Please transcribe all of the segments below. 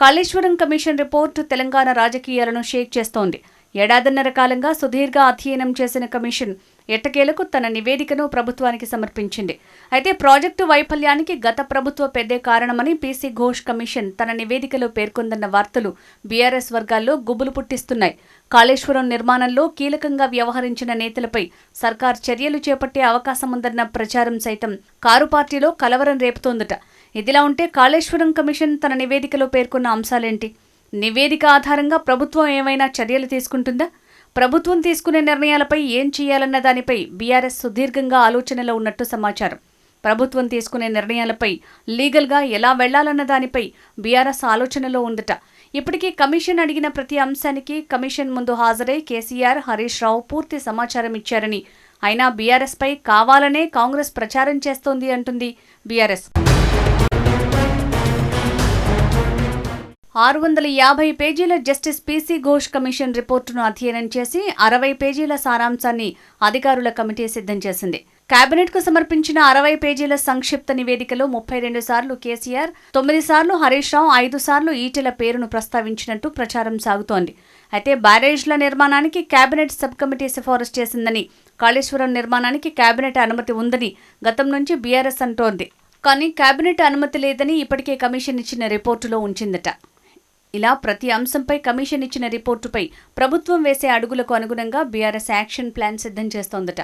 Kaleshwaram commission report Telangana రాజకీయాలను షేక్ చేస్తోంది. ఏడాదిన్నర కాలంగా సుదీర్ఘ అధ్యయనం చేసిన కమిషన్ ఎట్టకేలకు తన నివేదికను ప్రభుత్వానికి సమర్పించింది. అయితే ప్రాజెక్టు వైఫల్యానికి గత ప్రభుత్వ పెద్దే కారణమని పీసీ ఘోష్ కమిషన్ తన నివేదికలో పేర్కొందన్న వార్తలు బీఆర్ఎస్ వర్గాల్లో గుబులు పుట్టిస్తున్నాయి. కాళేశ్వరం నిర్మాణంలో కీలకంగా వ్యవహరించిన నేతలపై సర్కార్ చర్యలు చేపట్టే అవకాశం ఉందన్న ప్రచారం సైతం కారు పార్టీలో కలవరం రేపుతోందట. ఇదిలా ఉంటే కాళేశ్వరం కమిషన్ తన నివేదికలో పేర్కొన్న అంశాలేంటి? నివేదిక ఆధారంగా ప్రభుత్వం ఏమైనా చర్యలు తీసుకుంటుందా? ప్రభుత్వం తీసుకునే నిర్ణయాలపై ఏం చేయాలన్న దానిపై బీఆర్ఎస్ సుదీర్ఘంగా ఆలోచనలో ఉన్నట్టు సమాచారం. ప్రభుత్వం తీసుకునే నిర్ణయాలపై లీగల్గా ఎలా వెళ్ళాలన్న దానిపై బీఆర్ఎస్ ఆలోచనలో ఉందట. ఇప్పటికీ కమిషన్ అడిగిన ప్రతి అంశానికి కమిషన్ ముందు హాజరై కేసీఆర్ హరీష్ రావు పూర్తి సమాచారం ఇచ్చారని. అయినా బీఆర్ఎస్పై కావాలనే కాంగ్రెస్ ప్రచారం చేస్తోంది అంటుంది బీఆర్ఎస్. ఆరు వందల యాభై పేజీల justice P C Ghosh commission రిపోర్టును అధ్యయనం చేసి అరవై పేజీల సారాంశాన్ని అధికారుల కమిటీ సిద్ధం చేసింది. కేబినెట్కు సమర్పించిన అరవై పేజీల సంక్షిప్త నివేదికలో ముప్పై రెండు సార్లు కేసీఆర్ తొమ్మిది సార్లు హరీష్ రావు ఐదు సార్లు ఈటెల పేరును ప్రస్తావించినట్టు ప్రచారం సాగుతోంది. అయితే బ్యారేజ్ల నిర్మాణానికి కేబినెట్ సబ్ కమిటీ సిఫారసు చేసిందని కాళేశ్వరం నిర్మాణానికి కేబినెట్ అనుమతి ఉందని గతం నుంచి బీఆర్ఎస్ అంటోంది. కానీ కేబినెట్ అనుమతి లేదని ఇప్పటికే కమిషన్ ఇచ్చిన రిపోర్టులో ఉంచిందట. ఇలా ప్రతి అంశంపై కమిషన్ ఇచ్చిన రిపోర్టుపై ప్రభుత్వం వేసే అడుగులకు అనుగుణంగా బీఆర్ఎస్ యాక్షన్ ప్లాన్ సిద్ధం చేస్తోందట.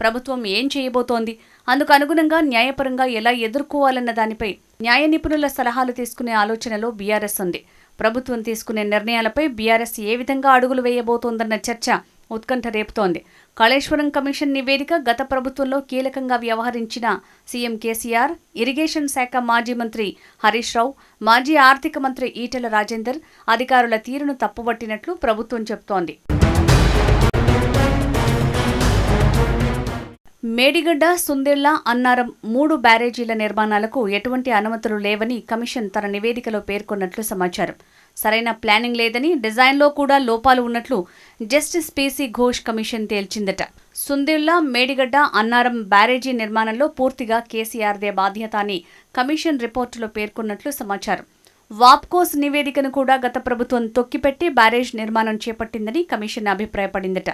ప్రభుత్వం ఏం చేయబోతోంది? అందుకు అనుగుణంగా న్యాయపరంగా ఎలా ఎదుర్కోవాలన్న దానిపై న్యాయ నిపుణుల సలహాలు తీసుకునే ఆలోచనలో బీఆర్ఎస్ ఉంది. ప్రభుత్వం తీసుకునే నిర్ణయాలపై బీఆర్ఎస్ ఏ విధంగా అడుగులు వేయబోతోందన్న చర్చ ఉత్కంఠ రేపుతోంది. కాళేశ్వరం కమిషన్ నివేదిక గత ప్రభుత్వంలో కీలకంగా వ్యవహరించిన సీఎం కేసీఆర్ ఇరిగేషన్ శాఖ మాజీ మంత్రి హరీష్ రావు మాజీ ఆర్థిక మంత్రి ఈటెల రాజేందర్ అధికారుల తీరును తప్పుబట్టినట్లు ప్రభుత్వం చెబుతోంది మేడిగడ్డ సుందెళ్ళ అన్నారం మూడు బ్యారేజీల నిర్మాణాలకు ఎటువంటి అనుమతులు లేవని కమిషన్ తన నివేదికలో పేర్కొన్నట్లు సమాచారం. సరైన ప్లానింగ్ లేదని డిజైన్లో కూడా లోపాలు ఉన్నట్లు justice P C Ghosh commission తేల్చిందట. Sundilla Medigadda Annaram barrage నిర్మాణంలో పూర్తిగా కేసీఆర్దే బాధ్యత అని కమిషన్ రిపోర్టులో పేర్కొన్నట్లు సమాచారం. వాప్కోస్ నివేదికను కూడా గత ప్రభుత్వం తొక్కిపెట్టి బ్యారేజ్ నిర్మాణం చేపట్టిందని కమిషన్ అభిప్రాయపడిందట.